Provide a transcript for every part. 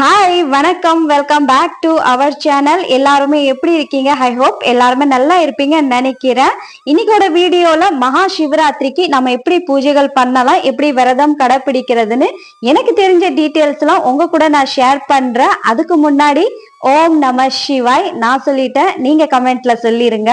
Hi வணக்கம். Welcome back to our channel எல்லாருமே எப்படி இருக்கீங்க? ஐ ஹோப் எல்லாருமே நல்லா இருப்பீங்கன்னு நினைக்கிறேன். இன்னைக்கோட வீடியோல மகா சிவராத்திரிக்கு நம்ம எப்படி பூஜைகள் பண்ணலாம் எப்படி விரதம் கடைபிடிக்கிறதுன்னு எனக்கு தெரிஞ்ச டீட்டெயில்ஸ் எல்லாம் உங்க கூட நான் ஷேர் பண்றேன். அதுக்கு முன்னாடி ஓம் நம சிவாய் நான் சொல்லிட்டேன். நீங்க கமெண்ட்ல சொல்லிருங்க.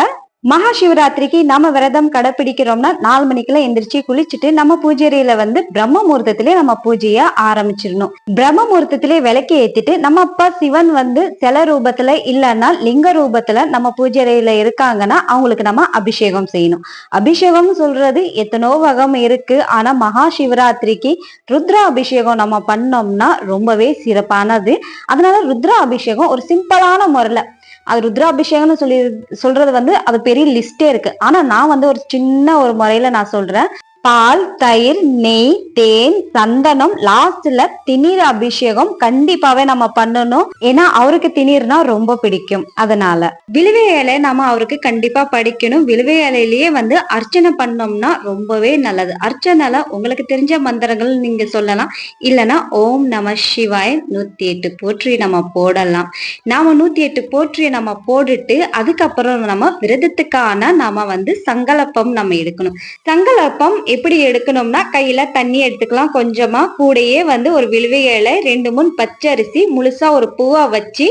மகா சிவராத்திரிக்கு நம்ம விரதம் கடைபிடிக்கிறோம்னா நாலு மணிக்கெல்லாம் எந்திரிச்சு குளிச்சுட்டு நம்ம பூஜையில வந்து பிரம்ம முகூர்த்தத்திலே நம்ம பூஜைய ஆரம்பிச்சிடணும். பிரம்ம முகூர்த்தத்திலே விளக்கி ஏத்திட்டு நம்ம அப்பா சிவன் வந்து சில ரூபத்துல இல்லைன்னா லிங்க ரூபத்துல நம்ம பூஜையில இருக்காங்கன்னா அவங்களுக்கு நம்ம அபிஷேகம் செய்யணும். அபிஷேகம் சொல்றது எத்தனோ வகம் இருக்கு. ஆனா மகா சிவராத்திரிக்கு ருத்ரா அபிஷேகம் நம்ம பண்ணோம்னா ரொம்பவே சிறப்பானது. அதனால ருத்ரா அபிஷேகம் ஒரு சிம்பிளான முறையில அது ருத்ராபிஷேகம்னு சொல்லி சொல்றது வந்து அது பெரிய லிஸ்டே இருக்கு. ஆனா நான் வந்து ஒரு சின்ன ஒரு முறையில நான் சொல்றேன். பால் தயிர் நெய் தேன் சந்தனம் லாஸ்ட்ல திணீர் அபிஷேகம் கண்டிப்பாவே நம்ம பண்ணணும். ஏன்னா அவருக்கு திணீர்னா ரொம்ப பிடிக்கும். அதனால விழுவை இலை நம்ம அவருக்கு கண்டிப்பா படிக்கணும். விழுவை இலையிலேயே வந்து அர்ச்சனை பண்ணோம்னா ரொம்பவே நல்லது. அர்ச்சனைல உங்களுக்கு தெரிஞ்ச மந்திரங்கள் நீங்க சொல்லலாம். இல்லைன்னா ஓம் நம சிவாய் நூத்தி எட்டு போற்றி நம்ம போடலாம். நாம நூத்தி எட்டு போற்றியை நம்ம போட்டுட்டு அதுக்கப்புறம் நம்ம விரதத்துக்கான நாம வந்து சங்கலப்பம் நம்ம எடுக்கணும். சங்கலப்பம் எப்படி எடுக்கணும்னா கையில தண்ணி எடுத்துக்கலாம். கொஞ்சமா கூடையே வந்து ஒரு விழுவை இலை ரெண்டு மூணு பச்சரிசி முழுசா ஒரு பூவா வச்சு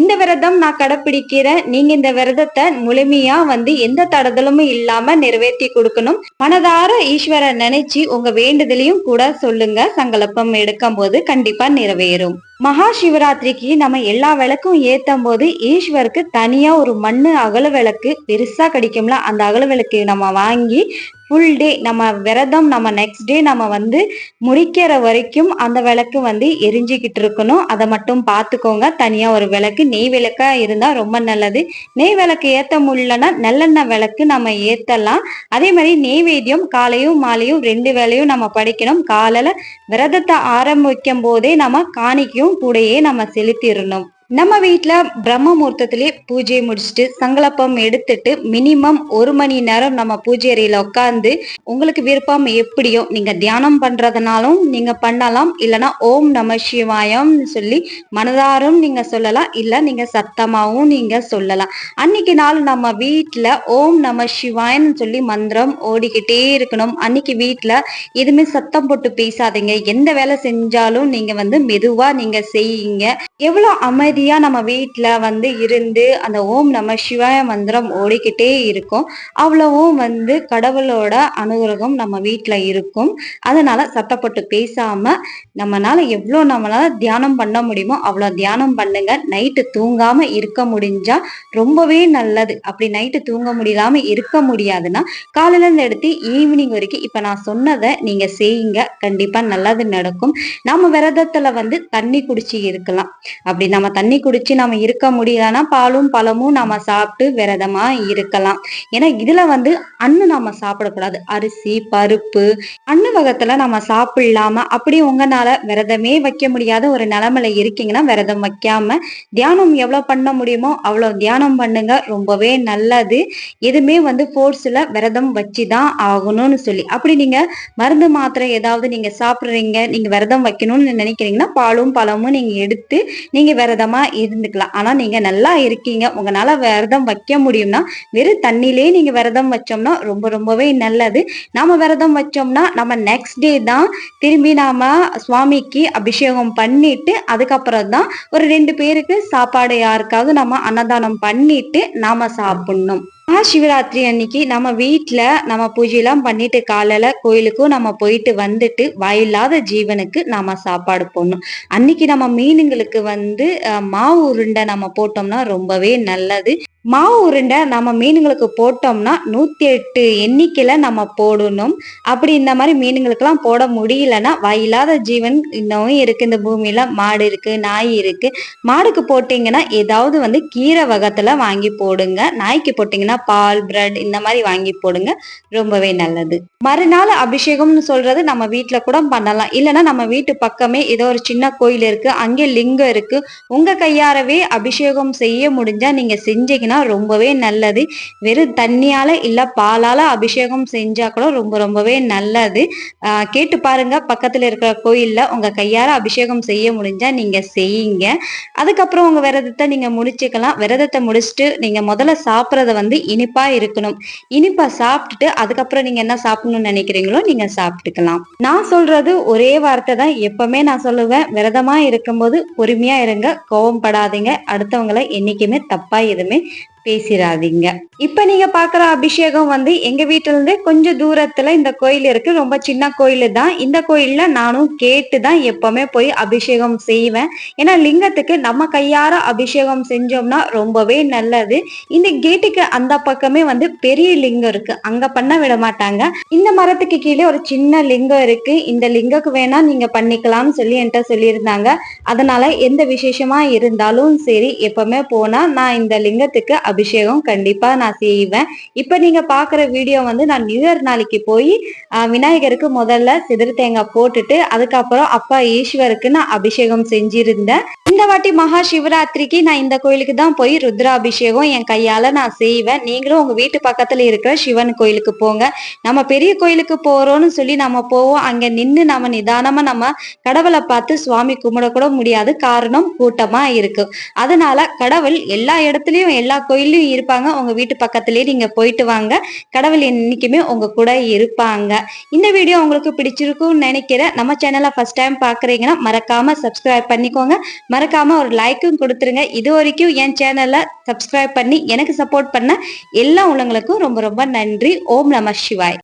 இந்த விரதம் நான் கடைப்பிடிக்கிறேன். நீங்க இந்த விரதத்தை முழுமையா வந்து எந்த தடதலும் இல்லாம நிறைவேற்றி கொடுக்கணும். மனதார ஈஸ்வரன் நினைச்சு உங்க வேண்டுதலையும் கூட சொல்லுங்க. சங்கல்பம் எடுக்கும் போது கண்டிப்பா நிறைவேறும். மகா சிவராத்திரிக்கு நம்ம எல்லா விளக்கும் ஏத்தும் போது ஈஸ்வருக்கு தனியா ஒரு மண்ணு அகல விளக்கு பெருசா கிடைக்கும்ல. அந்த அகல விளக்கு நம்ம வாங்கி ஃபுல் டே நம்ம விரதம் நம்ம நெக்ஸ்ட் டே நம்ம வந்து முடிக்கிற வரைக்கும் அந்த விளக்கு வந்து எரிஞ்சுக்கிட்டு இருக்கணும். அதை மட்டும் பார்த்துக்கோங்க. தனியாக ஒரு விளக்கு நெய் விளக்கா இருந்தால் ரொம்ப நல்லது. நெய் விளக்கு ஏற்ற முடியலன்னா நல்லெண்ணெய் விளக்கு நம்ம ஏற்றலாம் அதே மாதிரி நெய்வேத்தியம் காலையும் மாலையும் ரெண்டு வேலையும் நம்ம படிக்கணும். காலையில் விரதத்தை ஆரம்பிக்கும் போதே நம்ம காணிக்கையும் கூடயே நம்ம செலுத்திடணும். நம்ம வீட்டில் பிரம்ம முகூர்த்தத்திலே பூஜையை முடிச்சுட்டு சங்கலப்பம் எடுத்துட்டு மினிமம் ஒரு மணி நேரம் நம்ம பூஜை அறையில் உட்காந்து உங்களுக்கு விருப்பம் எப்படியோ நீங்கள் தியானம் பண்றதுனாலும் நீங்கள் பண்ணலாம். இல்லைன்னா ஓம் நம சிவாயம் சொல்லி மனதாரும் நீங்க சொல்லலாம். இல்லை நீங்க சத்தமாகவும் நீங்க சொல்லலாம். அன்னைக்கு நாள் நம்ம வீட்டில் ஓம் நம சிவாயன்னு சொல்லி மந்திரம் ஓடிக்கிட்டே இருக்கணும். அன்னைக்கு வீட்டில் எதுவுமே சத்தம் போட்டு பேசாதீங்க. எந்த வேலை செஞ்சாலும் நீங்கள் வந்து மெதுவாக நீங்கள் செய்யுங்க. எவ்வளோ அமைதி அமைதியா நம்ம வீட்டுல வந்து இருந்து அந்த ஓம் நம சிவாய மந்திரம் ஓடிக்கிட்டே இருக்கும். அவ்வளவும் வந்து கடவுளோட அனுகிரகம் நம்ம வீட்டுல இருக்கும். அதனால சத்தப்பட்டு பேசாம நம்மளால எவ்வளவு நம்மளால தியானம் பண்ண முடியுமோ அவ்வளவு தியானம் பண்ணுங்க. நைட்டு தூங்காம இருக்க முடிஞ்சா ரொம்பவே நல்லது. அப்படி நைட்டு தூங்க முடியாம இருக்க முடியாதுன்னா காலையில இருந்து எடுத்து ஈவினிங் வரைக்கும் இப்ப நான் சொன்னதை நீங்க செய்யுங்க. கண்டிப்பா நல்லது நடக்கும். நம்ம விரதத்துல வந்து தண்ணி குடிச்சு இருக்கலாம். அப்படி நம்ம தண்ணி தண்ணி குடிச்சு நம்ம இருக்க முடியலன்னா பாலும் பழமும் நம்ம சாப்பிட்டு விரதமா இருக்கலாம். ஏன்னா இதுல வந்து அண்ணு நம்ம சாப்பிடக்கூடாது. அரிசி பருப்பு அண்ணு வகத்துல நம்ம சாப்பிடலாம? அப்படி உங்களால விரதமே வைக்க முடியாத ஒரு நிலைமையில இருக்கீங்கன்னா விரதம் வைக்காம தியானம் எவ்வளவு பண்ண முடியுமோ அவ்வளவு தியானம் பண்ணுங்க. ரொம்பவே நல்லது. எதுவுமே வந்து ஃபோர்ஸ்ல விரதம் வச்சுதான் ஆகணும்னு சொல்லி. அப்படி நீங்க மருந்து மாத்திரை ஏதாவது நீங்க சாப்பிடுறீங்க நீங்க விரதம் வைக்கணும்னு நினைக்கிறீங்கன்னா பாலும் பழமும் நீங்க எடுத்து நீங்க விரதமா இருந்துக்கலாம். ஆனா நீங்க நல்லா இருக்கீங்க. உங்களால விரதம் வைக்க முடியும்னா வெறும் தண்ணிலே நீங்க விரதம் வச்சோம்னா ரொம்ப ரொம்பவே நல்லது. நாம விரதம் வச்சோம்னா நம்ம நெக்ஸ்ட் டே தான் திரும்பி நாம சுவாமிக்கு அபிஷேகம் பண்ணிட்டு அதுக்கப்புறம் தான் ஒரு ரெண்டு பேருக்கு சாப்பாடு யாருக்காவது நம்ம அன்னதானம் பண்ணிட்டு நாம சாப்பிடணும். சிவராத்திரி அன்னைக்கு நம்ம வீட்டுல நம்ம பூஜையெல்லாம் பண்ணிட்டு காலையில் கோயிலுக்கும் நம்ம போயிட்டு வந்துட்டு வாயில்லாத ஜீவனுக்கு நாம சாப்பாடு போடணும். அன்னைக்கு நம்ம மீனுங்களுக்கு வந்து மாவு உருண்டை நம்ம போட்டோம்னா ரொம்பவே நல்லது. மாவு உருண்டை நம்ம மீனுங்களுக்கு போட்டோம்னா நூற்றி எட்டு எண்ணிக்கையில் நம்ம போடணும். அப்படி இந்த மாதிரி மீனுங்களுக்கெல்லாம் போட முடியலன்னா வாயில்லாத ஜீவன் இன்னமும் இருக்குது இந்த பூமியில் மாடு இருக்குது நாய் இருக்குது மாடுக்கு போட்டிங்கன்னா ஏதாவது வந்து கீரை வகத்தில் வாங்கி போடுங்க. நாய்க்கு போட்டிங்கன்னா பால் பிரெட் இந்த மாதிரி வாங்கி போடுங்க. ரொம்பவே நல்லது. மறுநாள் அபிஷேகம்னு சொல்கிறது நம்ம வீட்டில் கூட பண்ணலாம். இல்லைன்னா நம்ம வீட்டு பக்கமே ஏதோ ஒரு சின்ன கோயில் இருக்குது அங்கே லிங்கம் இருக்குது உங்கள் கையாரவே அபிஷேகம் செய்ய முடிஞ்சால் நீங்கள் செஞ்சீங்கன்னா செஞ்சீங்கன்னா ரொம்பவே நல்லது. வெறும் தண்ணியால இல்ல பாலால அபிஷேகம் செஞ்சா கூட ரொம்ப ரொம்பவே நல்லது. ஆஹ் கேட்டு பாருங்க. பக்கத்துல இருக்கிற கோயில்ல உங்க கையால அபிஷேகம் செய்ய முடிஞ்சா நீங்க செய்யுங்க. அதுக்கப்புறம் உங்க விரதத்தை நீங்க முடிச்சுக்கலாம். விரதத்தை முடிச்சுட்டு நீங்க முதல்ல சாப்பிட்றத வந்து இனிப்பா இருக்கணும். இனிப்பா சாப்பிட்டுட்டு அதுக்கப்புறம் நீங்க என்ன சாப்பிடணும்னு நினைக்கிறீங்களோ நீங்க சாப்பிட்டுக்கலாம். நான் சொல்றது ஒரே வார்த்தை தான். எப்பவுமே நான் சொல்லுவேன். விரதமா இருக்கும்போது பொறுமையா இருங்க. கோவப்படாதீங்க அடுத்தவங்களை என்னைக்குமே தப்பா எதுவுமே பேசிடாதீங்க இப்ப நீங்க பாக்குற அபிஷேகம் வந்து எங்க வீட்டுல இருந்து கொஞ்சம் தூரத்துல இந்த கோயில் இருக்கு. ரொம்ப சின்ன கோயில் தான். இந்த கோயில்ல நானும் கேட்டு தான் எப்பவுமே போய் அபிஷேகம் செய்வேன். ஏன்னா லிங்கத்துக்கு நம்ம கையார அபிஷேகம் செஞ்சோம்னா ரொம்பவே நல்லது. இந்த கேட்டுக்கு அந்த பக்கமே வந்து பெரிய லிங்கம் இருக்கு. அங்க பண்ண விட மாட்டாங்க. இந்த மரத்துக்கு கீழே ஒரு சின்ன லிங்கம் இருக்கு. இந்த லிங்கக்கு வேணா நீங்க பண்ணிக்கலாம்னு சொல்லி என்கிட்ட சொல்லியிருந்தாங்க. அதனால எந்த விசேஷமா இருந்தாலும் சரி எப்பவுமே போனா நான் இந்த லிங்கத்துக்கு அபிஷேகம் கண்டிப்பா நான் செய்வேன். இப்ப நீங்க பாக்குற வீடியோ வந்து நான் நியூ இயர் நாளைக்கு போய் விநாயகருக்கு முதல்ல சிதறு தேங்காய் போட்டுட்டு அதுக்கப்புறம் அப்பா ஈஸ்வருக்கு நான் அபிஷேகம் செஞ்சிருந்தேன். இந்த வாட்டி மகா சிவராத்திரிக்கு நான் இந்த கோயிலுக்கு தான் போய் ருத்ராபிஷேகம் என் கையால நான் செய்வேன். நீங்களும் உங்க வீட்டு பக்கத்துல இருக்கிற சிவன் கோயிலுக்கு போங்க. நம்ம பெரிய கோயிலுக்கு போறோம்னு சொல்லி நம்ம போவோம். அங்க நின்று நம்ம நிதானமா நம்ம கடவுளை பார்த்து சுவாமி கும்பிட கூட முடியாது. காரணம் கூட்டமா இருக்கு. அதனால கடவுள் எல்லா இடத்துலயும் எல்லா கோயில் கோயிலையும் இருப்பாங்க. உங்க வீட்டு பக்கத்துலேயே நீங்க போயிட்டு வாங்க. கடவுள் என்றைக்குமே உங்க கூட இருப்பாங்க. இந்த வீடியோ உங்களுக்கு பிடிச்சிருக்கும்னு நினைக்கிறேன். நம்ம சேனலை ஃபர்ஸ்ட் டைம் பாக்குறீங்கன்னா மறக்காம சப்ஸ்கிரைப் பண்ணிக்கோங்க. மறக்காம ஒரு லைக்கும் கொடுத்துருங்க. இது வரைக்கும் என் சேனலை சப்ஸ்கிரைப் பண்ணி எனக்கு சப்போர்ட் பண்ண எல்லா உள்ளவங்களுக்கும் ரொம்ப ரொம்ப நன்றி. ஓம் நம சிவாய்.